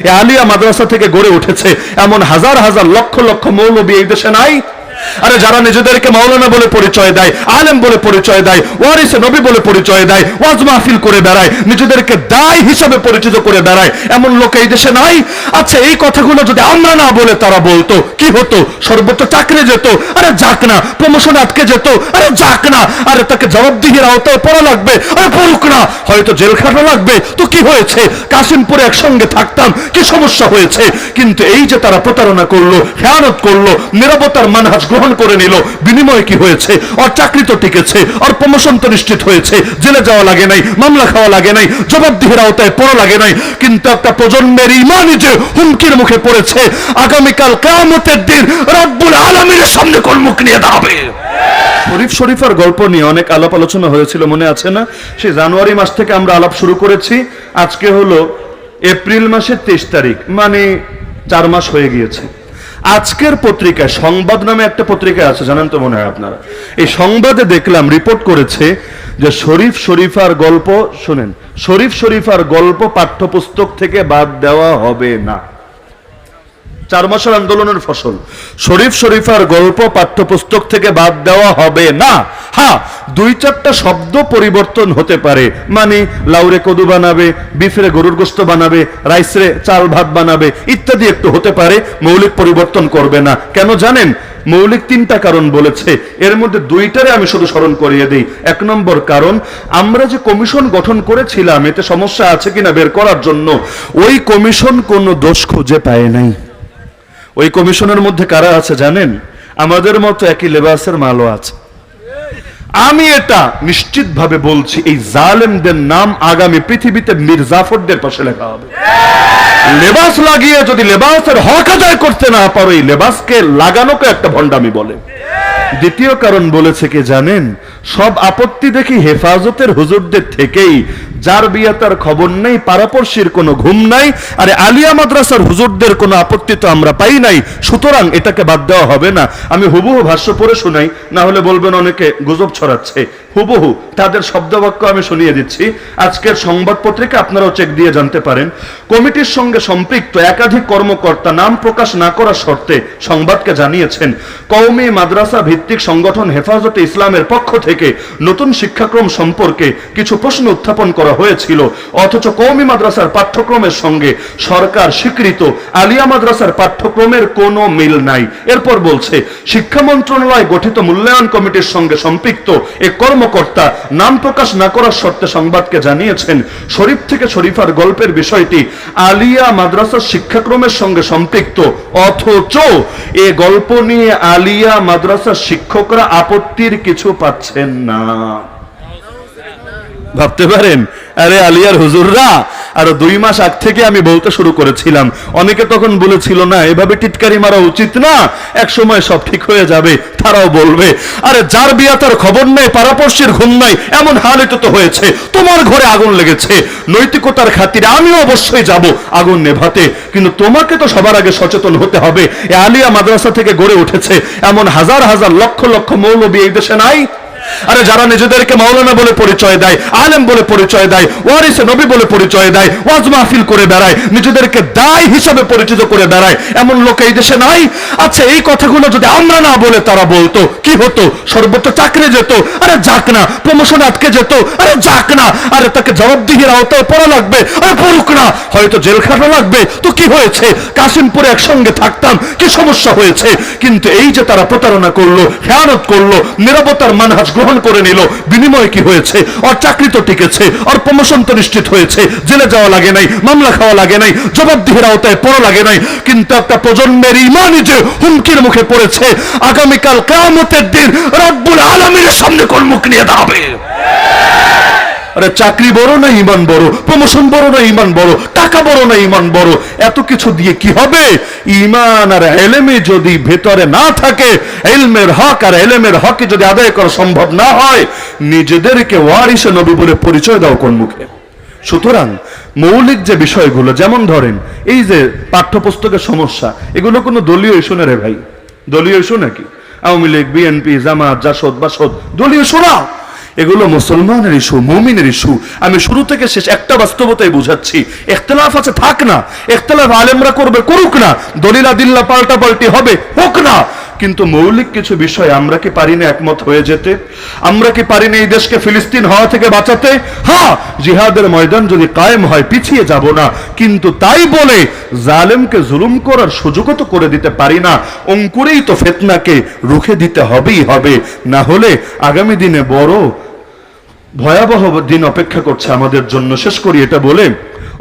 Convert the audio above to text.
আলিয়া মাদ্রাসা থেকে গড়ে উঠেছে। এমন হাজার হাজার লক্ষ লক্ষ মৌলবী এই দেশে নাই। আরে যারা নিজেদেরকে মাওলানা বলে পরিচয় দেয়, আলেম বলে পরিচয় দেয়, ওয়ারিসে নবী বলে পরিচয় দেয়, ওয়াজ মাহফিল করে বেড়ায়, নিজেদেরকে দায় হিসাবে পরিচিত করে বেড়ায়, এমন লোক এই দেশে নাই। আচ্ছা এই কথাগুলো যদি আমরা না বলে তারা বলতো, কি হতো? সর্বোচ্চ চাকরি যেত, আরে যাক না প্রমোশন আটকে যেত, আরে যাক না, আরে তাকে জবাবদিহির আওতায় পড়া লাগবে, আরে পড়ুক না, হয়তো জেল খাটা লাগবে। তো কি হয়েছে? কাশিমপুরে একসঙ্গে থাকতাম, কি সমস্যা হয়েছে? কিন্তু এই যে তারা প্রতারণা করল, খেয়ানত করল, নিরাপত্তার মানহাজ গ্রহণ করে নিল। বিনিময়ে কি হয়েছে? ওর চাকরি তো টিকেছে ওর প্রমোশন তো নিশ্চিত হয়েছে। জেলে যাওয়া লাগে নাই, মামলা খাওয়া লাগে নাই, জবাবদিহির আওতায় পড়া লাগে নাই। কিন্তু একটা প্রজন্মের ইমানই যে হুমকির মুখে পড়েছে, আগামীকাল কেয়ামতের দিন রব্বুল আলমীর সামনে কোন মুখ নিয়ে দাঁড়াবে। শরীফ শরীফার গল্প নিয়ে অনেক আলাপ আলোচনা হয়েছিল, মনে আছে না? সেই জানুয়ারি মাস থেকে আমরা আলাপ শুরু করেছি। আজকে হলো এপ্রিল মাসের তেইশ তারিখ মানে চার মাস হয়ে গিয়েছে। আজকের পত্রিকায় সংবাদ নামে একটা পত্রিকা আছে, জানেন তো মনে হয় আপনারা। এই সংবাদে দেখলাম, রিপোর্ট করেছে যে শরীফ শরীফার গল্প, শুনেন, শরীফ শরীফার গল্প পাঠ্যপুস্তক থেকে বাদ দেওয়া হবে না। চার মাসের আন্দোলনের ফসল। শরীফ শরীফার গল্প পাঠ্যপুস্তক থেকে বাদ দেওয়া হবে না। হ্যাঁ দুই চারটা শব্দ পরিবর্তন হতে পারে। মানে লাউরে কদু বানাবে, বিফরে গরুর গোস্ত বানাবে, রাইসরে চাল ভাত বানাবে, ইত্যাদি একটু হতে পারে, মৌলিক পরিবর্তন করবে না। কেন জানেন? মৌলিক তিনটা কারণ বলেছে। এর মধ্যে দুইটারে আমি শুধু স্মরণ করিয়ে দিই। এক নম্বর কারণ, আমরা যে কমিশন গঠন করেছিলাম, এতে সমস্যা আছে কিনা বের করার জন্য, ওই কমিশন কোনো দোষ খুঁজে পায় নাই। ওই কমিশনের মধ্যে কারা আছে জানেন? আমাদের মতো একই লেবাসের মালও আছে। আমি এটা নিশ্চিতভাবে বলছি, এই জালেমদের নাম আগামী পৃথিবীতে মীর জাফরদের পাশে লেখা হবে। লেবাস লাগিয়ে যদি লেবাসের হক আদায় করতে না পারো, এই লেবাসকে লাগানোকে একটা ভণ্ডামি বলে। দ্বিতীয় কারণ বলেছে কি জানেন? সব আপত্তি দেখি হেফাজতের হুজুরদের থেকেই যার বিয়ে তার খবর নেই পারাপড়শির কোনো ঘুম নাই, আরে আলিয়া মাদ্রাসার হুজুরদের কোনো আপত্তি তো আমরা পাই নাই, সুতরাং এটাকে বাদ দেওয়া হবে না। আমি হুবহু ভাষ্য পড়ে শুনাই, না হলে বলবেন অনেকে গুজব ছড়াচ্ছে। হুবহু তাদের শব্দবাক্য আমি শুনিয়ে দিচ্ছি। আজকের সংবাদ পত্রিকা আপনারাও চেক দিয়ে জানতে পারেন। কমিটির সঙ্গে সম্পৃক্ত একাধিক কর্মকর্তা নাম প্রকাশ না করার শর্তে সংবাদকে জানিয়েছেন। কওমি মাদ্রাসা ভিত্তিক সংগঠন হেফাজতে ইসলামের পক্ষ থেকে নতুন শিক্ষাক্রম সম্পর্কে কিছু প্রশ্ন উত্থাপন করা হয়েছিল। অথচ কওমি মাদ্রাসার পাঠ্যক্রমের সঙ্গে সরকার স্বীকৃত আলিয়া মাদ্রাসার পাঠ্যক্রমের কোনো মিল নাই। এরপর বলছে, শিক্ষা মন্ত্রণালয় গঠিত মূল্যায়ন কমিটির সঙ্গে সম্পৃক্ত এক কর্মকর্তা নাম প্রকাশ না করার শর্তে সংবাদকে জানিয়েছেন শরীফ থেকে শরীফার গল্পের বিষয়টি আলিয়া মাদ্রাসার শিক্ষাক্রমের সঙ্গে সম্পৃক্ত। অথচ এ গল্প নিয়ে আলিয়া মাদ্রাসার শিক্ষকরা আপত্তির কিছু পাচ্ছেন না। ভাবতে পারেন, আরে আলিয়ার হুজুররা আরও দুই মাস আগ থেকে আমি বলতে শুরু করেছিলাম। অনেকে তখন বলেছিল, না, এভাবে টিটকারি মারা উচিত না। এক সময় সব ঠিক হয়ে যাবে। তারাও বলবে, আরে, যার বিয়া তার খবর নেই পারাপর্শির ঘুম নাই, এমন হালিত তো হয়েছে। তোমার ঘরে আগুন লেগেছে। নৈতিকতার খাতিরে আমিও অবশ্যই যাব আগুন নেভাতে। কিন্তু তোমাকে তো সবার আগে সচেতন হতে হবে। এ আলিয়া মাদ্রাসা থেকে গড়ে উঠেছে। এমন হাজার হাজার লক্ষ লক্ষ মৌলবী এই দেশে নাই। আরে যারা নিজেদেরকে মাওলানা বলে পরিচয় দেয়, আলেম বলে পরিচয় দেয়, ওয়ারিসে নবী বলে পরিচয় দেয়, ওয়াজ মাহফিল করে বেড়ায়, নিজেদেরকে দায় হিসাবে পরিচিত করে বেড়ায়, এমন লোক এই দেশে নাই? আচ্ছা এই কথাগুলো যদি আমরা না বলে তারা বলতো, কি হতো? সর্বোচ্চ চাকরি যেত, আরে যাক না প্রমোশন আটকে যেত, আরে যাক না, আরে তাকে জবাবদিহির আওতায় পড়া লাগবে, আরে পড়ুক না, হয়তো জেল খাটা লাগবে, তো কি হয়েছে? কাশিমপুরে একসঙ্গে থাকতাম, কি সমস্যা হয়েছে? কিন্তু এই যে তারা প্রতারণা করল, খেয়ানত করল, নিরাপত্তার মানহাজ গ্রহণ করে নিল। বিনিময়ে কি হয়েছে? আর চাকরি তো টিকেছে, আর প্রমোশন তো নিশ্চিত হয়েছে। জেলে যাওয়া লাগে নাই, মামলা খাওয়া লাগে নাই, জবাবদিহির আওতায় পড়া লাগে নাই। কিন্তু একটা প্রজন্মের ইমানই যে হুমকির মুখে পড়েছে, আগামীকাল কামতের দিন রব্বুল আলমীর সামনে কোন মুখ নিয়ে দাঁড়াবে। আরে চাকরি বড় না ইমান বড়? প্রমোশন বড় না ইমান বড়? টাকা বড় না ইমান বড়? এত কিছু দিয়ে কি হবে? ইমান আর এলেমে যদি ভেতরে না থাকে এলমের হক আর এলেমের হকে যদি আদায় করা সম্ভব না হয়, নিজেদেরকে ওয়ারিসে নবী বলে পরিচয় দাও কোন মুখে? সুতরাং মৌলিক যে বিষয়গুলো, যেমন ধরেন, এই যে পাঠ্যপুস্তকের সমস্যা, এগুলো কোনো দলীয় ইস্যু রে ভাই? দলীয় ইস্যু নাকি? আওয়ামী লীগ, বিএনপি, জামাত, জাসদ, বাসদ, দলীয় ইস্যু না। এগুলো মুসলমানের ইস্যু মুমিনের ইস্যু আমি শুরু থেকে শেষ একটা বাস্তবতাই বুঝাচ্ছি। ইখতলাফ আছে, থাক না। ইখতলাফ আলেমরা করবে, করুক না। দলিলা দিল্লা পাল্টা পাল্টি হবে, হোক না। কিন্তু মৌলিক কিছু বিষয় আমরা কি পারি না একমত হয়ে যেতে? আমরা কি পারি না এই দেশকে ফিলিস্তিন হওয়া থেকে বাঁচাতে? হ্যাঁ জিহাদের ময়দান যদি কায়েম হয়, পিছিয়ে যাব না। কিন্তু তাই বলে জালেমকে জুলুম করার সুযোগও তো করে দিতে পারি না। অঙ্কুরেই তো ফেতনাকে রুখে দিতে হবেই হবে। না হলে আগামী দিনে বড় ভয়াবহ দিন অপেক্ষা করছে আমাদের জন্য। শেষ করি এটা বলে